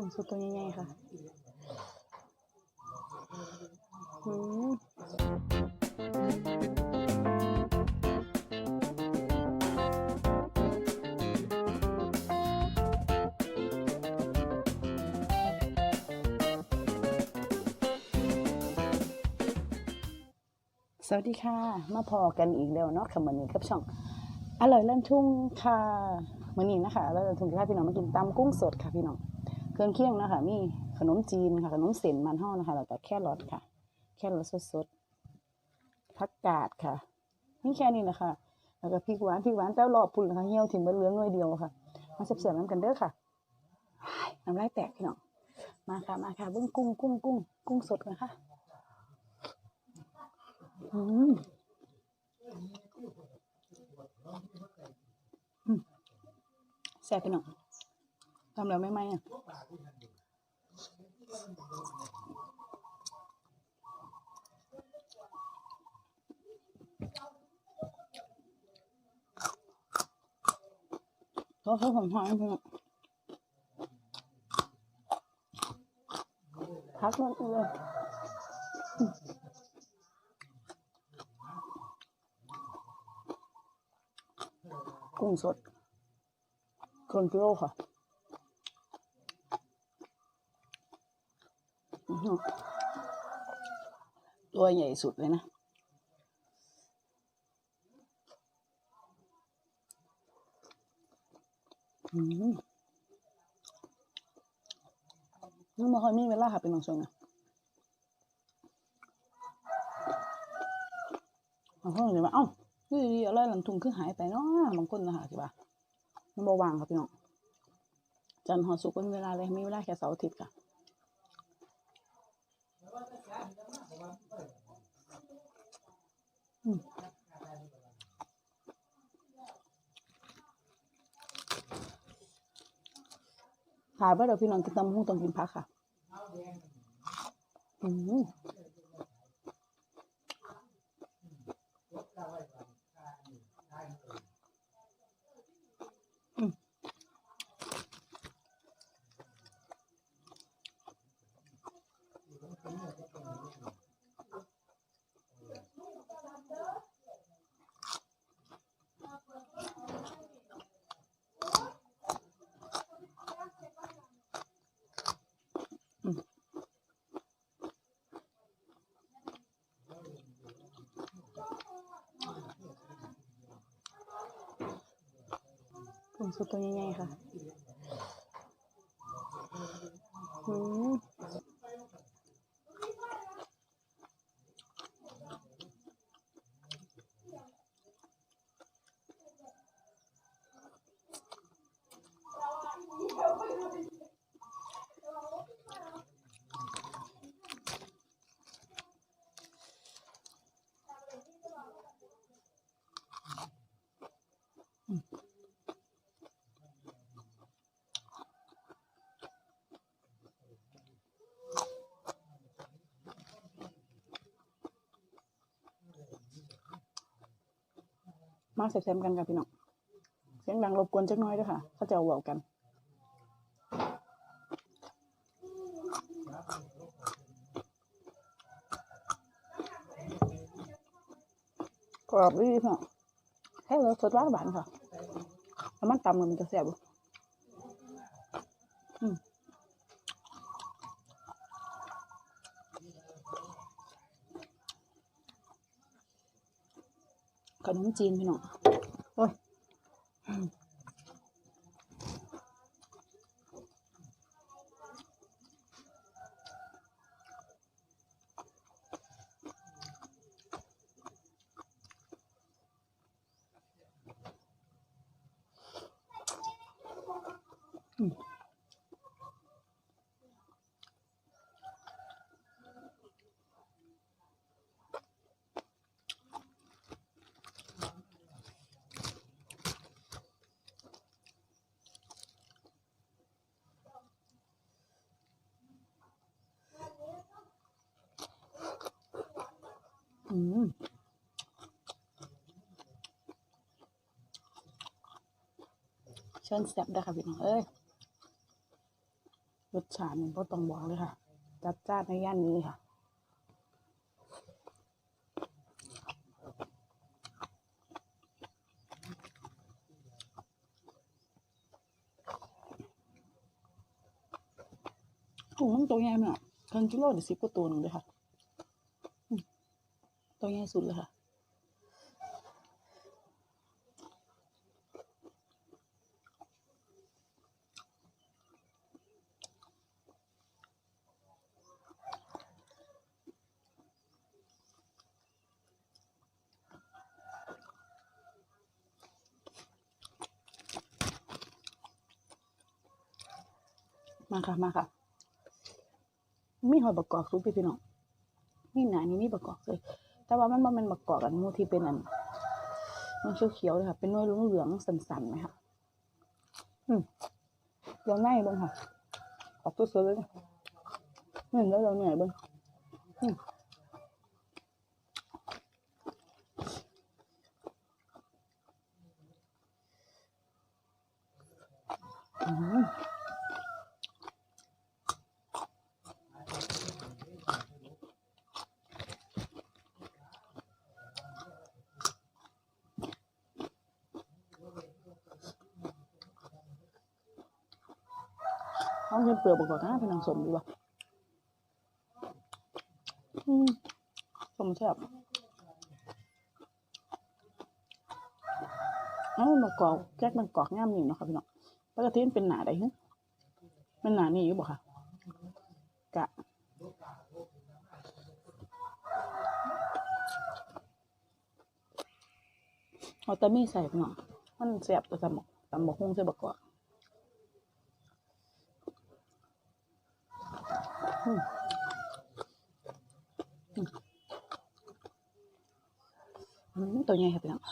กุ้งสดตัวใหญ่ๆค่ะอืสวัสดีค่ะ มาพอกันอีกแล้วเนาะค่ะวันนี้กับช่อง อร่อยเล่นทุ่งค่ะมื้อนี้นะคะเราจะถึงที่พี่น้องมากินตำกุ้งสดค่ะพี่น้อง เครื่องเคียงนะคะมีขนมจีนค่ะขนมเส้นมันห่อนะคะแล้วก็แครอทค่ะ แครอทสดๆผักกาดค่ะมีแค่นี้นะคะแล้วก็พริกหวานพริกหวานแต้วรอบพุ่นนะคะเหี่ยวถิ่มบะเหลืองหน่วยเดียวค่ะมาเสียบๆน้ำกันเด้อค่ะน้ำลายแตกพี่น้องมาค่ะมาค่ะเบิ้งกุ้งกุ้งกุ้งกุ้งสดกันค่ะอืมอืมแซ่บพี่น้อง ทำแล้วไม่ไหมอะเขาเขาผมหอยเพื่อนพักมันเลยกุ้งสดครึ่งกิโลค่ะอื้อหือ ตัวใหญ่สุดเลยนะ อืมนี่มาค่อยมีเวลาค่ะเป็นบางช่วงนะบางคนเลยว่าเอ้านี่ดีอะไรหลังทุงคือหายไปเนาะบางคนนะคะสิว่ามันบ่วางค่ะพี่น้องจันทร์หอสุกเป็นเวลาเลยมีเวลาแค่เสาร์อาทิตย์ค่ะอืม ขายไปเดี๋ยวพี่น้องกินตำหุ้งต้องกินพักค่ะ อืม สดตัวใหญ่ๆค่ะอืม มาเสร็จๆกันค่ะพี่น้องเสียงดังรบกวนจักน้อยด้วยค่ะ เขาจะเอาเว้ากันกรอบดีพี่น้องแค่เราสดหวานหวานค่ะแล้วมันตำมันจะแซ่บอืม ขนมจีนพี่น้อง โอ้ย อืม เชิญแซ่บได้ค่ะพี่น้องเอ้ยรสชาตินี่ก็ต้องบอกเลยค่ะ จัดจ้านในย่านนี้ค่ะถุงมันตัวใหญ่ไหมอะเกินกิโลเดี๋ยวสิบกว่าตัวหนึ่งเลยค่ะ ตัวใหญ่สุดเลยค่ะ มาค่ะมาค่ะ มีหอยบะกอกซุปพี่น้องนี่หนานี่มีบะกอกเลย แต่ว่ามันมันประกอกกันมูที่เป็นอันมันเขียวๆเลยค่ะ เป็นน้อยเหลืองๆสันๆไหมคะอืมเดี๋ยวในเบ้างค่ะออกตัวสดเลยเห็นแล้วเราเหนื่อยบ้างอืมอืม เอาเงินเปลือกประกอบนะเป็นนางสมดีป่ะสมแซ่บเอามันประกอบแจ็คมันกรอกง่ามนี่เนาะค่ะพี่น้องปกติมันเป็นหนาใดฮะมันหนานี่อยู่บ่ค่ะ กะเอาแต่มีใส่พี่น้องมันแซ่บแต่ตำบักตำบักหุ่งใส่บักกอก อืมอืมอืม ตัวใหญ่ครับพี่น้อง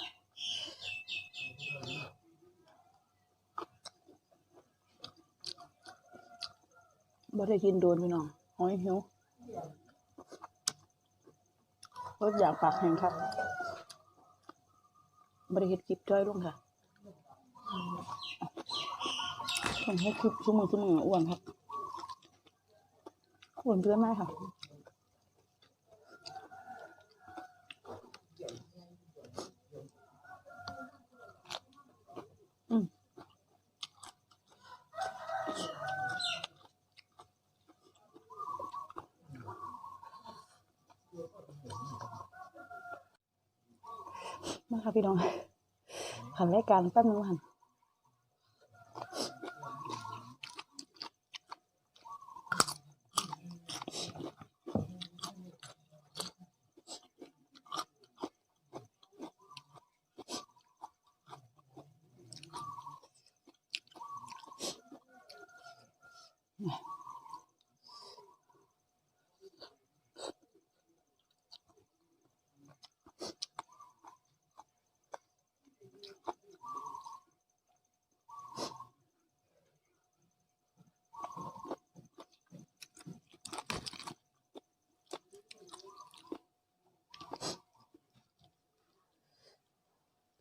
บ่ได้กินโดนพี่น้องหอยหิวรถอยากปากแห้งครับบ่ได้เฮ็ดคลิปจ้อยลงค่ะต้องให้คลิปชั่วโมงชั่วโมงอ้วนครับ อ้วนเพื่อนมากค่ะอืมมาค่ะพี่น้องขันรายการแป๊บนึงค่ะ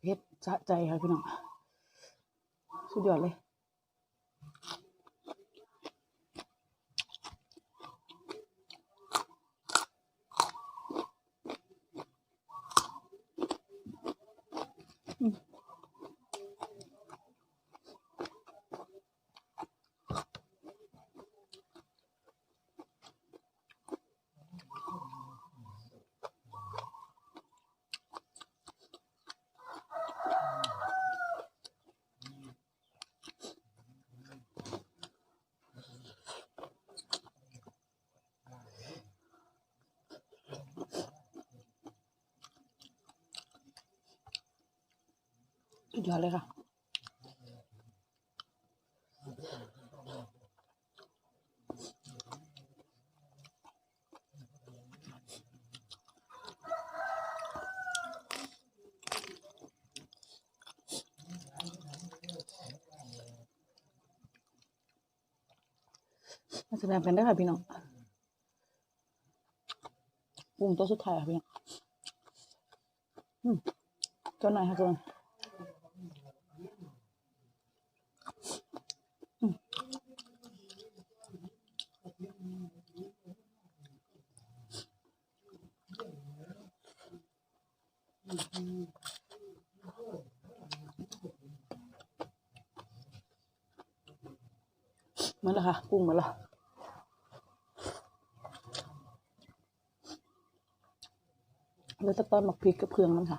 เพชรสะใจค่ะพี่น้อง สุดยอดเลย สุดยอดเลยค่ะมาแสดงกันได้ค่ะพี่น้องปรุงตัวสุดท้ายค่ะพี่น้องอืมจนหน่อยค่ะจนอืม นะค่ะปรุงมือนละแล้วจะต้อนหมักพริกกับเครื่องมันค่ะ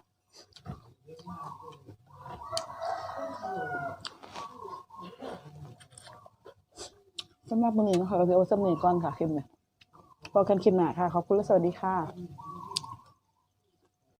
สำหรับมื้อนี้นะคะก็คือเอาสำเนียงก่อนค่ะคลิปเนี่ยพอกันคลิปหนาค่ะ ขอบคุณและสวัสดีค่ะ